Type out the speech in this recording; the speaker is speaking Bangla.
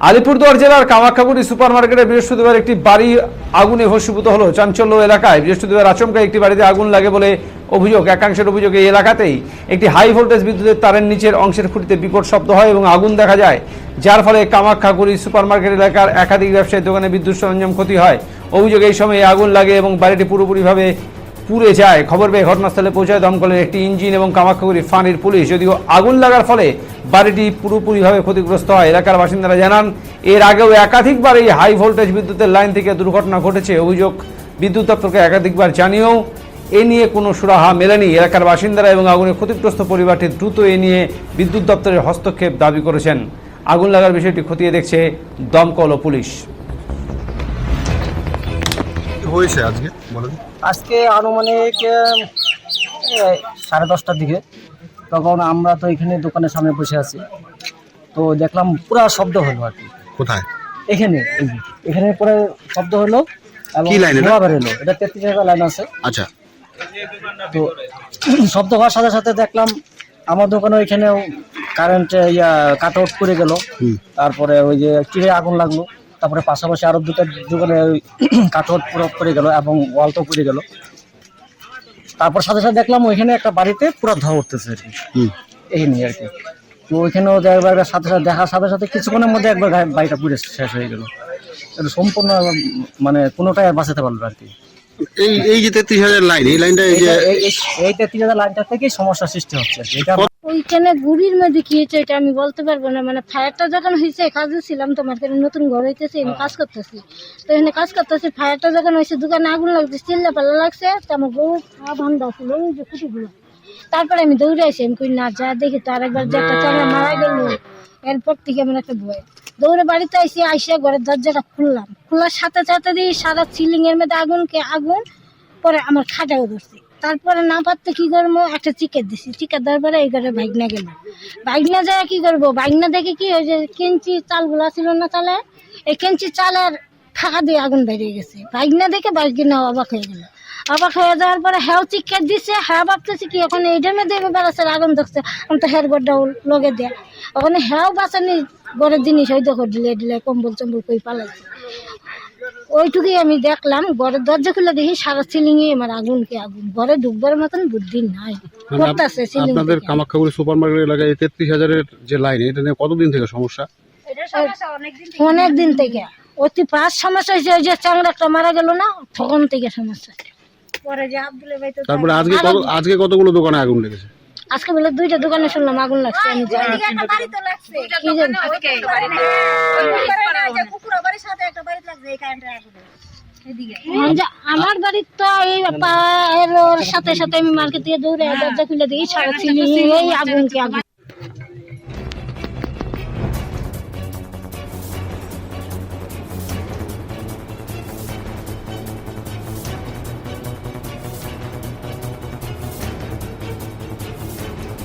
আলিপুরদুয়ার জেলার কামাখ্যাগুড়ি সুপার মার্কেটে বৃহস্পতিবার একটি বাড়ি আগুনে ভস্মীভূত হলো চাঞ্চল্য এলাকায়। বৃহস্পতিবার আচমকা একটি বাড়িতে আগুন লাগে বলে অভিযোগ, একাংশের অভিযোগ এই এলাকাতেই। একটি হাই ভোল্টেজ বিদ্যুতের তারের নিচের অংশের খুঁটিতে বিকট শব্দ হয় এবং আগুন দেখা যায়। যার ফলে কামাখ্যাগুড়ি সুপার মার্কেট এলাকার একাধিক ব্যবসায়ী দোকানে বিদ্যুৎ সরঞ্জাম ক্ষতি হয়। অভিযোগ, এই সময় আগুন লাগে এবং বাড়িটি পুরোপুরিভাবে পুড়ে যায়। খবর পেয়ে ঘটনাস্থলে পৌঁছায় দমকলের একটি ইঞ্জিন এবং কামাখ্যাগুড়ি ফাঁড়ির পুলিশ। যদিও আগুন লাগার ফলে বাড়িটি পুরোপুরিভাবে ক্ষতিগ্রস্ত হয়। এলাকার বাসিন্দারা জানান, এর আগেও একাধিকবার এই হাই ভোল্টেজ বিদ্যুতের লাইন থেকে দুর্ঘটনা ঘটেছে। অভিযোগ, বিদ্যুৎ দপ্তরকে একাধিকবার জানিয়েও এ নিয়ে কোনো সুরাহা মেলেনি। এলাকার বাসিন্দারা এবং আগুনে ক্ষতিগ্রস্ত পরিবারটি দ্রুত এ নিয়ে বিদ্যুৎ দপ্তরের হস্তক্ষেপ দাবি করেছেন। আগুন লাগার বিষয়টি খতিয়ে দেখছে দমকল ও পুলিশ। হয়েছে আজকে? বলেন আজকে আনুমানিক সাড়ে দশটার দিকে। তখন আমরা তো এখানে দোকানের সামনে বসে আছি। তো দেখলাম পুরা শব্দ হলো আর কি। কোথায়? এখানে এখানে পরে শব্দ হলো কি লাইন এটা? বেরোলো। এটা তেত্রিশ টাকা লাইন আছে। আচ্ছা। তো শব্দ হওয়ার সাথে সাথে দেখলাম আমার দোকানে ওইখানেও কারেন্ট ইয়া কাট আউট করে গেল তারপরে ওই যে চিড়ে আগুন লাগল। তারপরে পাশাপাশি আরও দুটো দোকানে আউট পুরো করে গেল এবং ওয়ালটাও পড়ে গেল। তারপর সাথে সাথে দেখলাম ওইখানে একটা বাড়িতে পুরো ধোয়া উঠতেছে আর কি। এই নিয়ে আর কি। তো ওইখানেও একবার সাথে সাথে দেখার সাথে সাথে কিছুক্ষণের মধ্যে একবার বাড়িটা পুড়ে শেষ হয়ে গেল। এটা সম্পূর্ণ মানে কোনোটাই আর বাঁচাতে পারল আর কি। এই এই যে তেত্রিশ হাজার লাইন এই লাইনটা এই তেত্রিশ হাজার লাইনটা থেকেই সমস্যা সৃষ্টি হচ্ছে এটা ওইখানে গুড়ির মধ্যে কি হয়েছে এটা আমি বলতে পারব না। মানে ফায়ারটা যখন হয়েছে কাজে ছিলাম তো মার্কেটে নতুন ঘর হইতেছে আমি কাজ করতেছি। তো এখানে কাজ করতেছি ফায়ারটা যখন হয়েছে দোকানে আগুন লাগছে চিল্লা পাল্লা লাগছে তো আমার বউ পা ছিল ওই যে কুটিগুলো তারপরে আমি দৌড়ে আসি আমি কই না যা দেখি তো আরেকবার যে একটা চাঙা মারা গেল। এরপর থেকে আমার একটা ভয়। দৌড়ে বাড়িতে আইসি আইসে ঘরের দরজাটা খুললাম। খোলার সাথে সাথে দিই সারা সিলিং এর মধ্যে আগুনকে আগুন পরে আমার খাটাও ধরছে। তারপরে না পারতে কি করব? একটা চিকেট দিছি। চিকেট দেওয়ার পরে এই ঘরে বাইকনা গেল। বাইকনা যায় কি করব? বাইকনা দেখে কি হয়েছে? কেঞ্চি চালগুলো ছিল না চালে এই কেঞ্চি চালের ফাঁকা দিয়ে আগুন বেরিয়ে গেছে। বাইকনা দেখে বাইক না অবাক হয়ে গেল। অবাক হয়ে যাওয়ার পরে হ্যাও চিকেট দিছে। হ্যাঁ ভাবতেছি কি এখন এইটার মধ্যে বেড়াচ্ছে আগুন দেখছে আমি তো হেয়ার গোডটা লগে দেয়। ওখানে হ্যাও বাঁচানি, ঘরের জিনিস হয়তো দিলে দিলে কম্বল চম্বল কই পালাইছে। ওইটুকুই আমি দেখলাম ঘরের দরজা খুলে দেখি সারা সিলিং এ আমার আগুন কি আগুন। ঘরে ঢুকবার মতন বুদ্ধি নাই। করতেছে সিলিং মানে আপনাদের কামাখ্যাগুড়ি সুপার মার্কেট এলাকায় তেত্রিশ হাজারের যে লাইন এটা নিয়ে কতদিন থেকে সমস্যা? অনেক দিন থেকে। অতি পাঁচ সমস্যা হয়েছে ওই যে চাংড়াটা মারা গেল না তখন থেকে সমস্যা। তারপরে আজকে আজকে কতগুলো দোকানে আগুন লেগেছে? আজকে বলে দুইটা দোকানে শুনলাম আগুন লাগছে আমি জানি কি জানি আমি আমার বাড়ির তো এই পায়ের সাথে সাথে আমি মার্কেট থেকে দৌড়ে দরজা খুলে দিই সারা সিলিং এই আগুন কি আগুন।